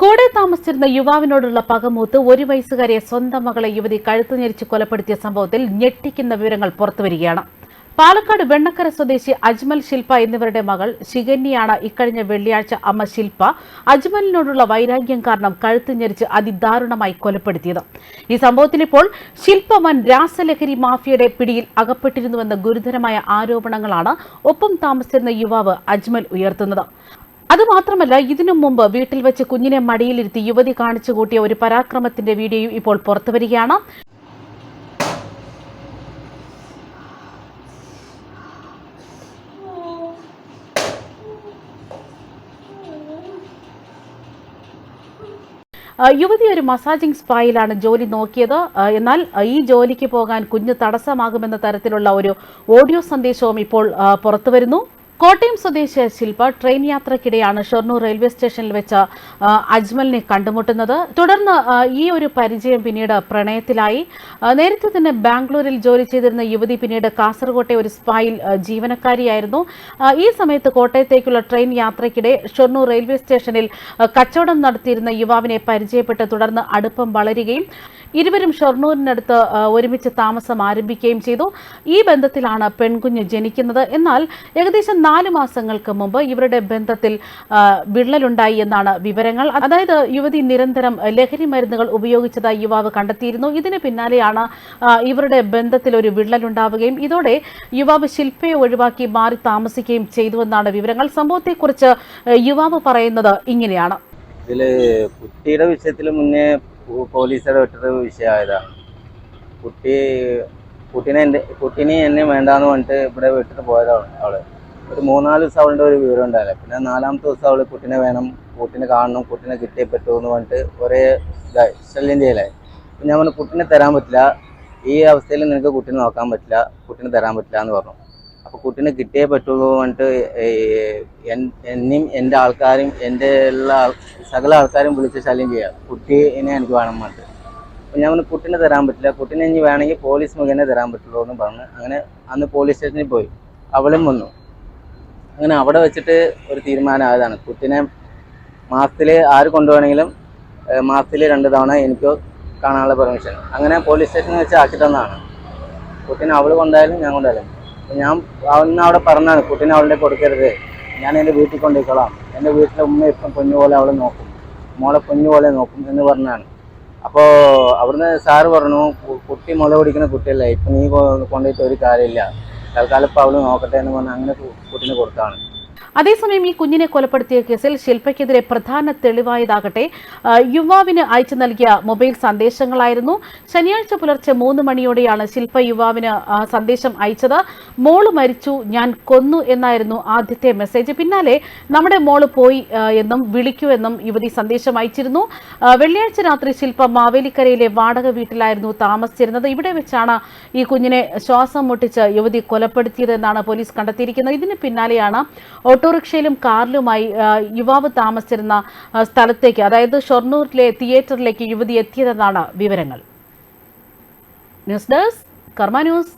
കൂടെ താമസിച്ചിരുന്ന യുവാവിനോടുള്ള പകമൂത്ത് ഒരു വയസ്സുകാരിയെ സ്വന്തം മകളെ യുവതി കഴുത്തു ഞെരിച്ച് കൊലപ്പെടുത്തിയ സംഭവത്തിൽ ഞെട്ടിക്കുന്ന വിവരങ്ങൾ പുറത്തുവരികയാണ് പാലക്കാട് വെണ്ണക്കര സ്വദേശി അജ്മൽ ശില്പ എന്നിവരുടെ മകൾ ശിഖന്യാണ് ഇക്കഴിഞ്ഞ വെള്ളിയാഴ്ച അമ്മ ശില്പ അജ്മലിനോടുള്ള വൈരാഗ്യം കാരണം കഴുത്തു ഞെരിച്ച് അതിദാരുണമായി കൊലപ്പെടുത്തിയത്. ഈ സംഭവത്തിൽ ഇപ്പോൾ ശില്പ രാസലഹരി മാഫിയയുടെ പിടിയിൽ അകപ്പെട്ടിരുന്നുവെന്ന ഗുരുതരമായ ആരോപണങ്ങളാണ് ഒപ്പം താമസിച്ചിരുന്ന യുവാവ് അജ്മൽ ഉയർത്തുന്നത്. അതുമാത്രമല്ല ഇതിനു മുമ്പ് വീട്ടിൽ വെച്ച് കുഞ്ഞിനെ മടിയിലിരുത്തി യുവതി കാണിച്ചു കൂട്ടിയ ഒരു പരാക്രമത്തിന്റെ വീഡിയോയും ഇപ്പോൾ പുറത്തുവരികയാണ് വരികയാണ്. യുവതി ഒരു മസാജിംഗ് സ്പായിലാണ് ജോലി നോക്കിയത്. എന്നാൽ ഈ ജോലിക്ക് പോകാൻ കുഞ്ഞ് തടസ്സമാകുമെന്ന തരത്തിലുള്ള ഒരു ഓഡിയോ സന്ദേശവും ഇപ്പോൾ പുറത്തുവരുന്നു കോട്ടയം സ്വദേശി ശില്പ ട്രെയിൻ യാത്രക്കിടെയാണ് ഷൊർണൂർ റെയിൽവേ സ്റ്റേഷനിൽ വെച്ച് അജ്മലിനെ കണ്ടുമുട്ടുന്നത്. തുടർന്ന് ഈ ഒരു പരിചയം പിന്നീട് പ്രണയത്തിലായി. നേരത്തെ തന്നെ ബാംഗ്ലൂരിൽ ജോലി ചെയ്തിരുന്ന യുവതി പിന്നീട് കാസർകോട്ടെ ഒരു സ്പായിൽ ജീവനക്കാരിയായിരുന്നു. ഈ സമയത്ത് കോട്ടയത്തേക്കുള്ള ട്രെയിൻ യാത്രയ്ക്കിടെ ഷൊർണൂർ റെയിൽവേ സ്റ്റേഷനിൽ കച്ചവടം നടത്തിയിരുന്ന യുവാവിനെ പരിചയപ്പെട്ട് തുടർന്ന് അടുപ്പം വളരുകയും ഇരുവരും ഷൊർണൂരിനടുത്ത് ഒരുമിച്ച് താമസം ആരംഭിക്കുകയും ചെയ്തു. ഈ ബന്ധത്തിലാണ് പെൺകുഞ്ഞ് ജനിക്കുന്നത്. എന്നാൽ ഏകദേശം നാല് മാസങ്ങൾക്ക് മുമ്പ് ഇവരുടെ ബന്ധത്തിൽ വിള്ളലുണ്ടായി എന്നാണ് വിവരങ്ങൾ. അതായത് യുവതി നിരന്തരം ലഹരി മരുന്നുകൾ ഉപയോഗിച്ചതായി യുവാവ് കണ്ടെത്തിയിരുന്നു. ഇതിന് പിന്നാലെയാണ് ഇവരുടെ ബന്ധത്തിൽ ഒരു വിള്ളലുണ്ടാവുകയും ഇതോടെ യുവാവ് ശില്പയെ ഒഴിവാക്കി മാറി താമസിക്കുകയും ചെയ്തുവെന്നാണ് വിവരങ്ങൾ. സംഭവത്തെക്കുറിച്ച് യുവാവ് പറയുന്നത് ഇങ്ങനെയാണ്. ഇതിൽ കുട്ടിയുടെ വിഷയത്തിൽ മുന്നേ പോലീസ് ഇടപെട്ടൊരു വിഷയമായതാണ് കുട്ടി കുട്ടിനെ എന്റെ കുട്ടീനെ എന്നെ വേണ്ടാന്ന് പറഞ്ഞിട്ട് ഇവിടെ വിട്ടിട്ട് പോയതാണ് അവൾ. ഒരു മൂന്നാൽ ദിവസം അവളുടെ ഒരു വിവരം ഉണ്ടായില്ല. പിന്നെ നാലാമത്തെ ദിവസം അവൾ കുട്ടിനെ വേണം കുട്ടിനെ കാണണം കുട്ടിനെ കിട്ടിയേ പറ്റൂ എന്ന് പറഞ്ഞിട്ട് ഒരേ ഇതായി. ശല്യം ചെയ്യലായി ഞാൻ പറഞ്ഞു കുട്ടീനെ തരാൻ പറ്റില്ല. ഈ അവസ്ഥയിൽ നിനക്ക് കുട്ടിനെ നോക്കാൻ പറ്റില്ല. കുട്ടിനെ തരാൻ പറ്റില്ല എന്ന് പറഞ്ഞു. അപ്പോൾ കുട്ടീനെ കിട്ടിയേ പറ്റുള്ളൂ എന്ന് പറഞ്ഞിട്ട് ഏ- എൻ- എന്നെയും എന്റെ ആൾക്കാരും എന്റെ എല്ലാ സകല ആൾക്കാരും വിളിച്ച് ശല്യം ചെയ്യുക കുട്ടീനെ എനിക്ക് വേണം എന്ന് അപ്പൊ അപ്പോൾ ഞാൻ കുട്ടീനെ തരാൻ പറ്റില്ല. കുട്ടീനെ ഇനി വേണമെങ്കിൽ പോലീസ് മുഖേന തരാൻ പറ്റുള്ളൂ എന്ന് പറഞ്ഞ്. അങ്ങനെ അന്ന് പോലീസ് സ്റ്റേഷനിൽ പോയി. അവളും വന്നു. അങ്ങനെ അവിടെ വെച്ചിട്ട് ഒരു തീരുമാനം ആയതാണ്. കുട്ടീനെ മാസത്തിൽ ആര് കൊണ്ടുപോകണമെങ്കിലും മാസത്തിൽ രണ്ട് തവണ എനിക്ക് കാണാനുള്ള പെർമിഷൻ. അങ്ങനെ പോലീസ് സ്റ്റേഷനിൽ വെച്ച് ആക്കി തന്നതാണ് കുട്ടീനെ അവൾ കൊണ്ടായാലും ഞാൻ കൊണ്ടായാലും. ഞാൻ അവന്ന് അവിടെ പറഞ്ഞാണ് കുട്ടീനെ അവളുടെ കൊടുക്കരുത്. ഞാൻ എന്റെ വീട്ടിൽ കൊണ്ടുപോയിക്കോളാം. എന്റെ വീട്ടിലെ ഉമ്മ ഇപ്പം പൊന്നുപോലെ അവളെ നോക്കും. മോളെ പൊന്നുപോലെ നോക്കും എന്ന് പറഞ്ഞാണ്. അപ്പോൾ അവിടുന്ന് സാറ് പറഞ്ഞു "കു- കുട്ടി മുല പിടിക്കുന്ന കുട്ടിയല്ല ഇപ്പം നീ കൊണ്ടുപോയിട്ട് ഒരു കാര്യമില്ല. തൽക്കാലം ഇപ്പം അവൾ നോക്കട്ടെ എന്ന് പറഞ്ഞ് അങ്ങനെ കുട്ടീനെ കൊടുത്താണ്. അതേസമയം ഈ കുഞ്ഞിനെ കൊലപ്പെടുത്തിയ കേസിൽ ശില്പയ്ക്കെതിരെ പ്രധാന തെളിവായതാകട്ടെ. യുവാവിന് അയച്ചു നൽകിയ മൊബൈൽ സന്ദേശങ്ങളായിരുന്നു. ശനിയാഴ്ച പുലർച്ചെ മൂന്ന് മണിയോടെയാണ് ശില്പ യുവാവിന് സന്ദേശം അയച്ചത്. മോൾ മരിച്ചു ഞാൻ കൊന്നു എന്നായിരുന്നു ആദ്യത്തെ മെസ്സേജ്. പിന്നാലെ നമ്മുടെ മോൾ പോയി എന്നും വിളിക്കൂ എന്നും യുവതി സന്ദേശം അയച്ചിരുന്നു. വെള്ളിയാഴ്ച രാത്രി ശില്പ മാവേലിക്കരയിലെ വാടക വീട്ടിലായിരുന്നു താമസിച്ചിരുന്നത്. ഇവിടെ വെച്ചാണ് ഈ കുഞ്ഞിനെ ശ്വാസം മുട്ടിച്ച് യുവതി കൊലപ്പെടുത്തിയതെന്നാണ് പോലീസ് കണ്ടെത്തിയിരിക്കുന്നത്. ഇതിന് പിന്നാലെയാണ് ഓട്ടോറിക്ഷയിലും കാറിലുമായി യുവാവ് താമസിച്ചിരുന്ന സ്ഥലത്തേക്ക് അതായത് ഷൊർണൂരിലെ തിയേറ്ററിലേക്ക് യുവതി എത്തിയതെന്നാണ് വിവരങ്ങൾ. News desk Karma news.